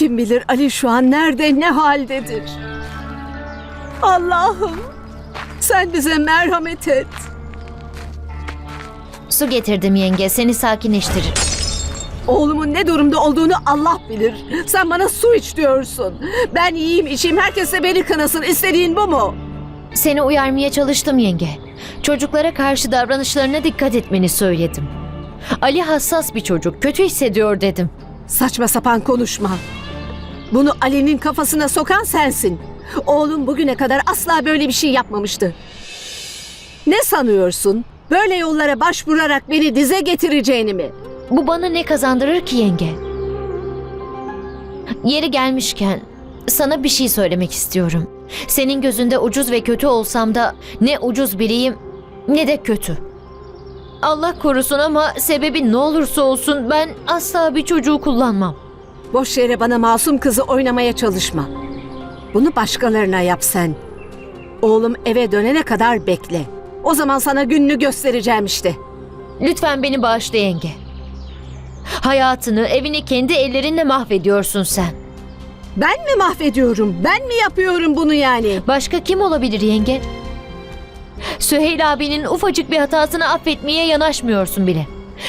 Kim bilir Ali şu an nerede, ne haldedir? Allah'ım sen bize merhamet et. Su getirdim yenge seni sakinleştirir. Oğlumun ne durumda olduğunu Allah bilir. Sen bana su iç diyorsun. Ben yiyeyim içeyim herkes de beni kınasın. İstediğin bu mu? Seni uyarmaya çalıştım yenge. Çocuklara karşı davranışlarına dikkat etmeni söyledim. Ali hassas bir çocuk, kötü hissediyor dedim. Saçma sapan konuşma. Bunu Ali'nin kafasına sokan sensin. Oğlum bugüne kadar asla böyle bir şey yapmamıştı. Ne sanıyorsun? Böyle yollara başvurarak beni dize getireceğini mi? Bu bana ne kazandırır ki yenge? Yeri gelmişken sana bir şey söylemek istiyorum. Senin gözünde ucuz ve kötü olsam da ne ucuz biriyim ne de kötü. Allah korusun ama sebebi ne olursa olsun ben asla bir çocuğu kullanmam. Boş yere bana masum kızı oynamaya çalışma. Bunu başkalarına yap sen. Oğlum eve dönene kadar bekle. O zaman sana gününü göstereceğim işte. Lütfen beni bağışla yenge. Hayatını, evini kendi ellerinle mahvediyorsun sen. Ben mi mahvediyorum? Ben mi yapıyorum bunu yani? Başka kim olabilir yenge? Süheyl abinin ufacık bir hatasını affetmeye yanaşmıyorsun bile.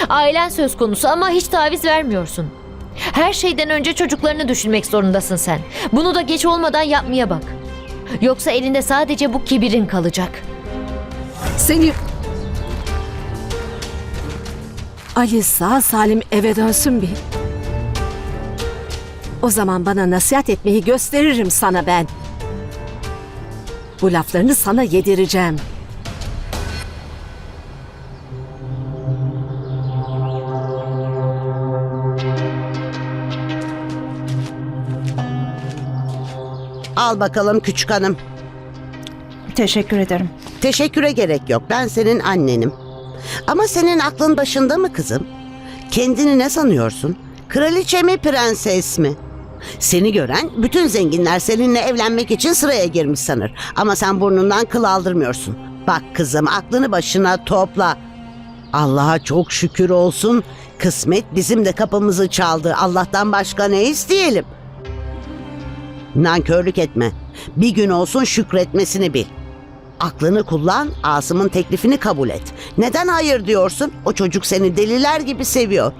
Ailen söz konusu ama hiç taviz vermiyorsun. Her şeyden önce çocuklarını düşünmek zorundasın sen. Bunu da geç olmadan yapmaya bak. Yoksa elinde sadece bu kibirin kalacak. Seni... Ali sağ salim eve dönsün bir. O zaman bana nasihat etmeyi gösteririm sana ben. Bu laflarını sana yedireceğim. Al bakalım küçük hanım. Teşekkür ederim. Teşekküre gerek yok. Ben senin annenim. Ama senin aklın başında mı kızım? Kendini ne sanıyorsun? Kraliçe mi prenses mi? Seni gören bütün zenginler seninle evlenmek için sıraya girmiş sanır. Ama sen burnundan kıl aldırmıyorsun. Bak kızım aklını başına topla. Allah'a çok şükür olsun. Kısmet bizim de kapımızı çaldı. Allah'tan başka ne isteyelim? Nankörlük etme. Bir gün olsun şükretmesini bil. Aklını kullan, Asım'ın teklifini kabul et. Neden hayır diyorsun? O çocuk seni deliler gibi seviyor.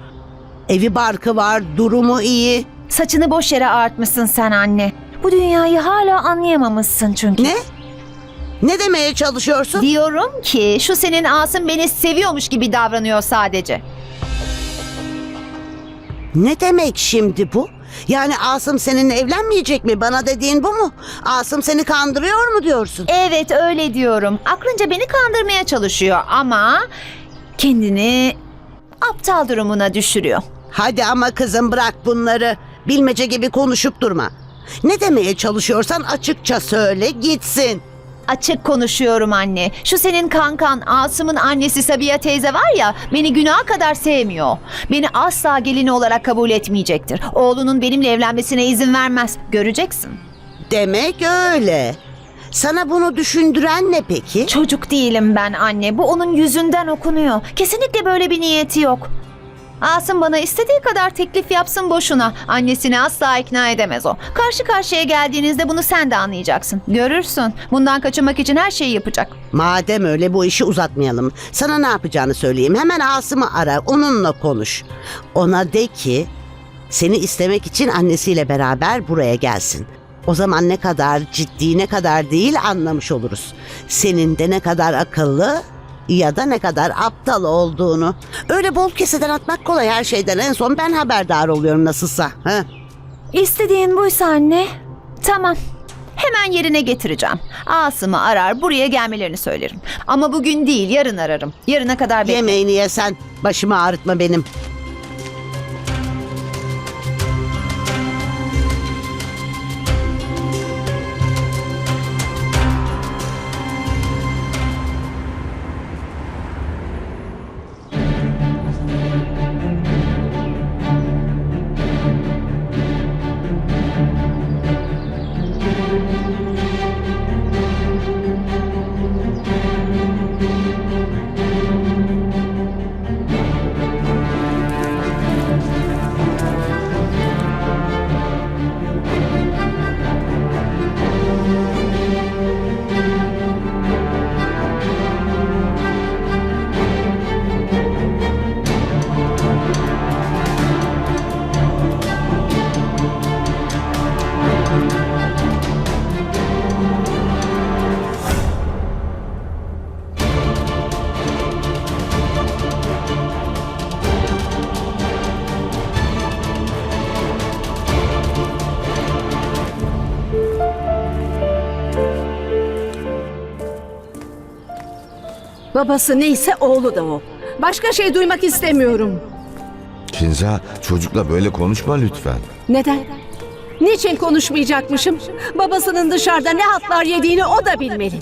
Evi barkı var, durumu iyi. Saçını boş yere ağartmışsın sen anne. Bu dünyayı hala anlayamamışsın çünkü. Ne? Ne demeye çalışıyorsun? Diyorum ki şu senin Asım beni seviyormuş gibi davranıyor sadece. Ne demek şimdi bu? Yani Asım seninle evlenmeyecek mi? Bana dediğin bu mu? Asım seni kandırıyor mu diyorsun? Evet öyle diyorum. Aklınca beni kandırmaya çalışıyor ama kendini aptal durumuna düşürüyor. Hadi ama kızım bırak bunları. Bilmece gibi konuşup durma. Ne demeye çalışıyorsan açıkça söyle gitsin. Açık konuşuyorum anne. Şu senin kankan Asım'ın annesi Sabiha teyze var ya beni günaha kadar sevmiyor. Beni asla gelini olarak kabul etmeyecektir. Oğlunun benimle evlenmesine izin vermez. Göreceksin. Demek öyle. Sana bunu düşündüren ne peki? Çocuk değilim ben anne. Bu onun yüzünden okunuyor. Kesinlikle böyle bir niyeti yok. Asım bana istediği kadar teklif yapsın boşuna. Annesini asla ikna edemez o. Karşı karşıya geldiğinizde bunu sen de anlayacaksın. Görürsün. Bundan kaçınmak için her şeyi yapacak. Madem öyle bu işi uzatmayalım. Sana ne yapacağını söyleyeyim. Hemen Asım'ı ara, onunla konuş. Ona de ki seni istemek için annesiyle beraber buraya gelsin. O zaman ne kadar ciddi ne kadar değil anlamış oluruz. Senin de ne kadar akıllı ya da ne kadar aptal olduğunu. Öyle bol keseden atmak kolay her şeyden en son ben haberdar oluyorum nasılsa. Ha? İstediğin buysa anne. Tamam. Hemen yerine getireceğim. Asım'ı arar buraya gelmelerini söylerim. Ama bugün değil yarın ararım. Yarına kadar bekle. Yemeğini yesen başımı ağrıtma benim. Babası neyse oğlu da o. Başka şey duymak istemiyorum. Kinza çocukla böyle konuşma lütfen. Neden? Niçin konuşmayacakmışım? Babasının dışarıda ne hatlar yediğini o da bilmeli.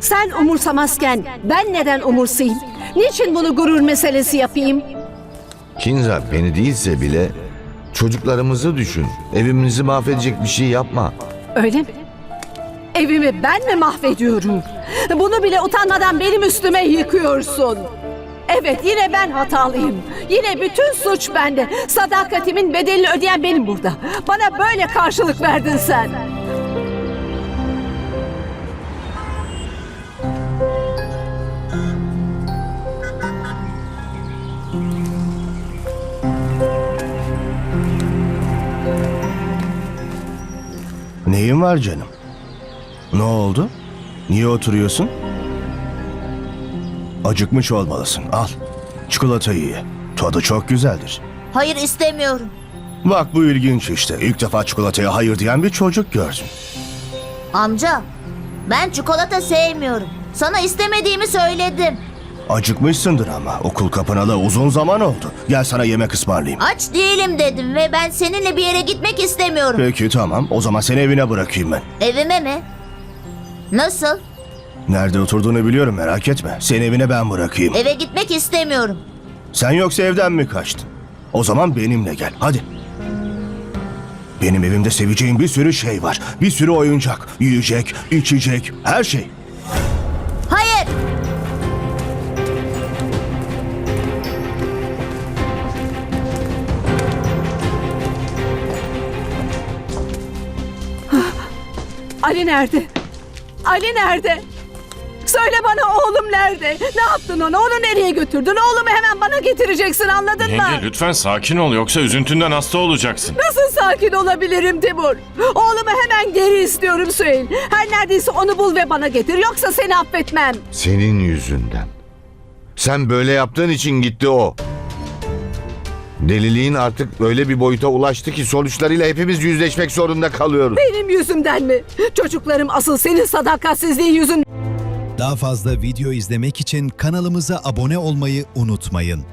Sen umursamazken ben neden umursayayım? Niçin bunu gurur meselesi yapayım? Kinza beni değilse bile çocuklarımızı düşün. Evimizi mahvedecek bir şey yapma. Öyle mi? Evimi ben mi mahvediyorum? Bunu bile utanmadan benim üstüme yıkıyorsun. Evet yine ben hatalıyım. Yine bütün suç bende. Sadakatimin bedelini ödeyen benim burada. Bana böyle karşılık verdin sen. Neyin var canım? Ne oldu? Niye oturuyorsun? Acıkmış olmalısın. Al. Çikolatayı ye. Tadı çok güzeldir. Hayır istemiyorum. Bak bu ilginç işte. İlk defa çikolataya hayır diyen bir çocuk gördüm. Amca, ben çikolata sevmiyorum. Sana istemediğimi söyledim. Acıkmışsındır ama. Okul kapanalı uzun zaman oldu. Gel sana yemek ısmarlayayım. Aç değilim dedim ve ben seninle bir yere gitmek istemiyorum. Peki tamam. O zaman seni evine bırakayım ben. Evime mi? Nasıl? Nerede oturduğunu biliyorum merak etme. Seni evine ben bırakayım. Eve gitmek istemiyorum. Sen yoksa evden mi kaçtın? O zaman benimle gel. Hadi. Benim evimde seveceğin bir sürü şey var. Bir sürü oyuncak, yiyecek, içecek, her şey. Hayır. Ali nerede? Ali nerede? Söyle bana oğlum nerede? Ne yaptın ona? Onu nereye götürdün? Oğlumu hemen bana getireceksin anladın mı? Yenge lütfen sakin ol yoksa üzüntünden hasta olacaksın. Nasıl sakin olabilirim Timur? Oğlumu hemen geri istiyorum Süheyl. Her neredeyse onu bul ve bana getir. Yoksa seni affetmem. Senin yüzünden. Sen böyle yaptığın için gitti o. Deliliğin artık öyle bir boyuta ulaştı ki sonuçlarıyla hepimiz yüzleşmek zorunda kalıyoruz. Benim yüzümden mi? Çocuklarım asıl senin sadakatsizliğin yüzünden. Daha fazla video izlemek için kanalımıza abone olmayı unutmayın.